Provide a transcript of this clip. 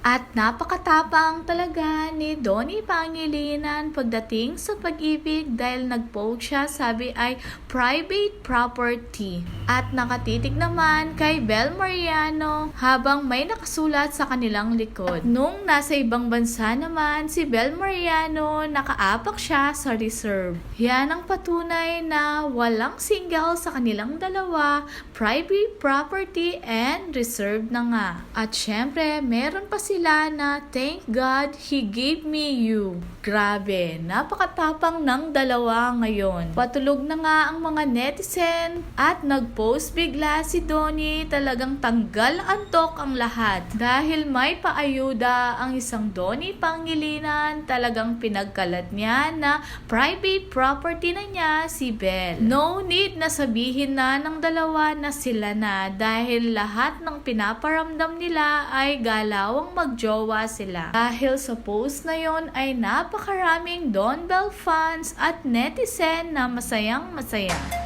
At napakatapang talaga ni Donnie Pangilinan pagdating sa pag-ibig dahil nag-post siya sabi ay private property. At nakatitig naman kay Bel Mariano habang may nakasulat sa kanilang likod. Nung nasa ibang bansa naman si Bel Mariano nakaapak siya sa reserve. Yan ang patunay na walang single sa kanilang dalawa, private property and reserve na nga. At syempre, meron pa sila na thank God He gave me you. Grabe, napakatapang ng dalawa ngayon. Patulog na nga ang mga netizen at nag-post bigla si Donnie talagang tanggal antok ang lahat. Dahil may paayuda ang isang Donnie Pangilinan talagang pinagkalat niya na private property na niya si Belle. No need na sabihin na ng dalawa na sila na dahil lahat ng pinaparamdam nila ay galawang magjowa sila. Dahil sa post na yon ay napakaraming Don Bell fans at netizen na masayang masaya.